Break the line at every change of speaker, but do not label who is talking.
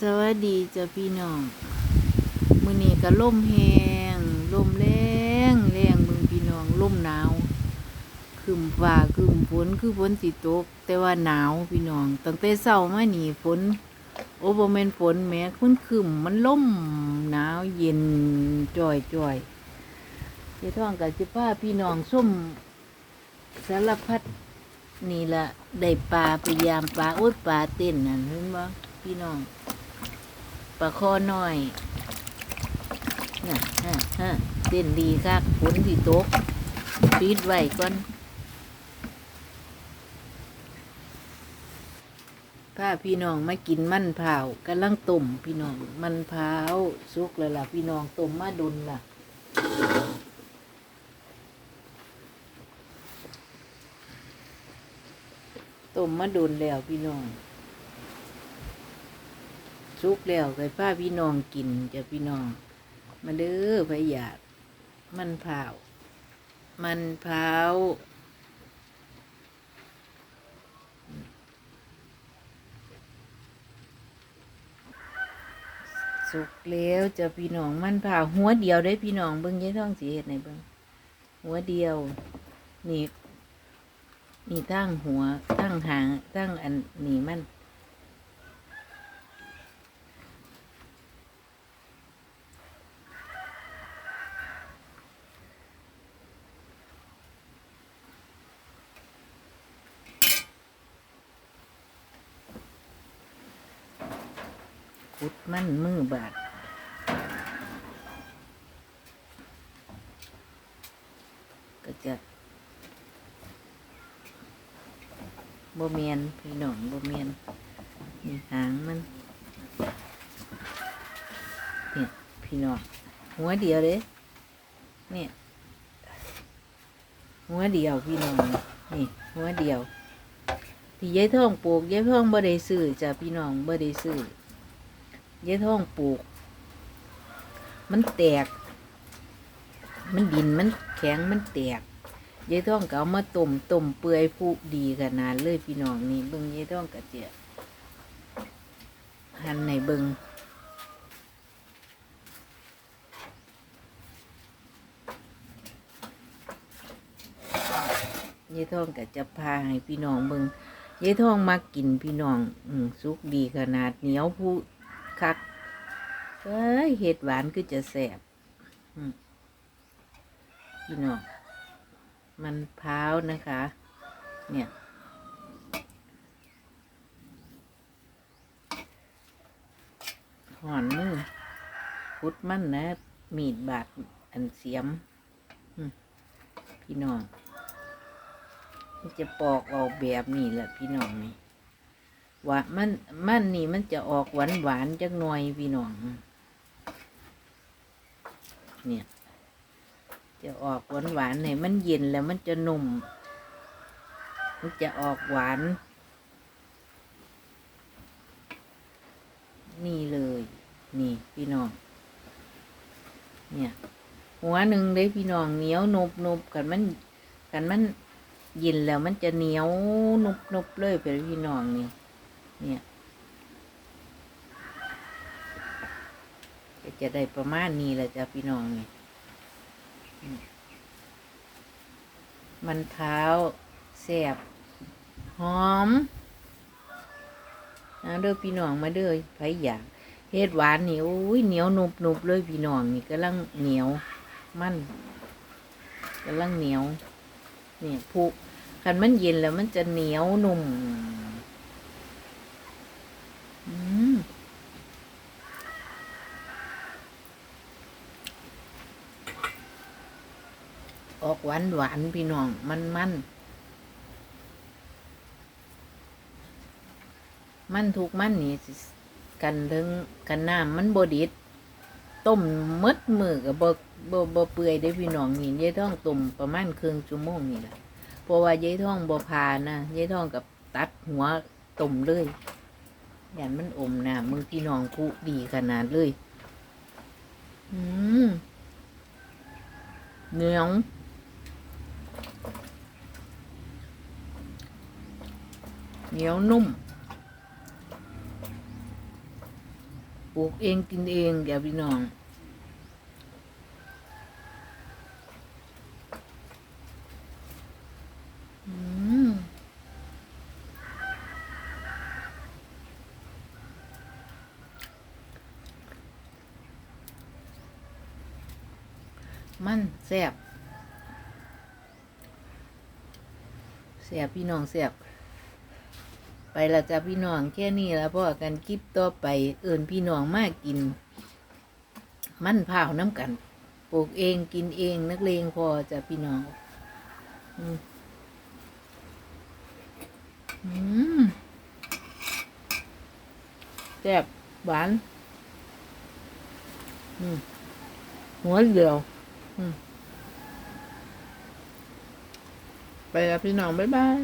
สวัสดีจ้ะพี่น้องมือนี้ก็ลมแห้งลมแรงแรงเบิ่งพี่น้องลมหนาวครึมฟ้าครึมฝนคือฝนสิตก แต่ว่าหนาวพี่น้องตั้งแต่เช้ามานี่ฝนโอ้บ่แม่นฝนแม้คุณครึมมันลมหนาวเย็นจ่อยจ่อยเจ้าท้องก็สิพาพี่น้องส้มสารพัดนี่ละได้ปลาไปยามปลาอ๊ยปลาเต้นนั่นเห็นบ่พี่น้อง ปลาคอหน้อยน่ะฮะฮะเต้นดีคักฝนที่ตกปิดไว้ก่อนพาพี่น้องมากินมันเผาวกำลังต้มพี่น้องมันเผาสุกแล้วล่ะพี่น้องต้มมาดุนล่ะต้มมาดุนแล้วพี่น้อง สุกแล้วไก่ป้าพี่น้องกินจะพี่น้อง มาเด้อพะยากมันเผามันเผาสุกแล้วจะพี่น้องมันเผาหัวเดียวได้พี่น้องเบิ้งยายท้องสีเห็ดไหนเบิ้งหัวเดียวนี่นี่ตั้งหัวตั้งหางตั้งอันนี่มัน ขุดมันมือบาดก็จะบ่เมียนพี่น้องบ่เมียนนี่หางมันเนี่ยพี่น้องหัวเดียวเลยเนี่ยหัวเดียวพี่น้องนี่หัวเดียวที่ยายท่องปลูกยายท่องบ่ได้ซื้อจ้ะพี่น้องบ่ได้ซื้อ ยายทองปลูก มันแตก มันดินมันแข็งมันแตกยายทองก็เอามาต้มต้มเปื่อยผู้ดีขนาดเลยพี่น้องนี่เบิ่งยายทองก็เจียหันในเบิ่งยายทองก็จะพาให้พี่น้องเบิ่งยายทองมากินพี่น้อง อืสุกดีขนาดเหนียวผู้ คักเอ้ยเห็ดหวานคือจะแสบพี่น้องมันพร้าวนะคะ เนี่ยหอนมือพุดมันนะ มีดบาดอันเสียม พี่น้อง จะปอกออกแบบนี้แหละพี่น้องนี่ ว่ามันมันนี่มันจะออกหวานหวานจักหน่อยพี่น้องเนี่ยจะออกหวานหวานเนี่ยมันเย็นแล้วมันจะนุ่ม มันจะออกหวาน นี่เลย นี่พี่น้อง เนี่ย หัวหนึ่งเลยพี่น้องเหนียวนุบนุบกันมันกันมันเย็นแล้วมันจะเหนียวนุบนุบเลยไปพี่น้องนี่ เนี่ยก็จะได้ประมาณนี้แหละจ้ะพี่น้องนี่มันเท้าแสบหอมนะเด้อพี่น้องมาเด้อไผอยากเฮ็ดหวานนี่โอ้ยเหนียวนุบนุบเลยพี่น้องนี่กำลังเหนียวมันกำลังเหนียวเนี่ยผูคันมันเย็นแล้วมันจะเหนียวนุ่ม อืม ออกหวานหวานพี่น้อง มันมันมันทุกมันนี่กันถึงกันน้ำมันบดิดต้มมดมือกับบบ่บ่เปื่อยได้พี่น้องนี่ยายท่องต้มประมาณครึ่งชั่วโมงนี่แหละเพราะว่ายายท่องบ่พานะยายท่องกับตัดหัวต้มเลยยันมันอมน้ำมือพี่น้องคุดีขนาดเลย อืมเหนียว เหนียวนุ่ม ปลูกเองกินเองอย่าพี่น้องมมันแซ่บแซ่บพี่น้องแซ่บ ไปละจ้ะพี่น้องแค่นี้แล้วพอกันคลิปต่อไปเอิ่นพี่น้องมากิน มันพร้าน้ำกันปลูกเองกินเองนักเลงพอจ้ะพี่น้อง อืมอืมแซ่บหวานอืมหัวเดียวไปแล้วพี่น้อง บ๊ายบาย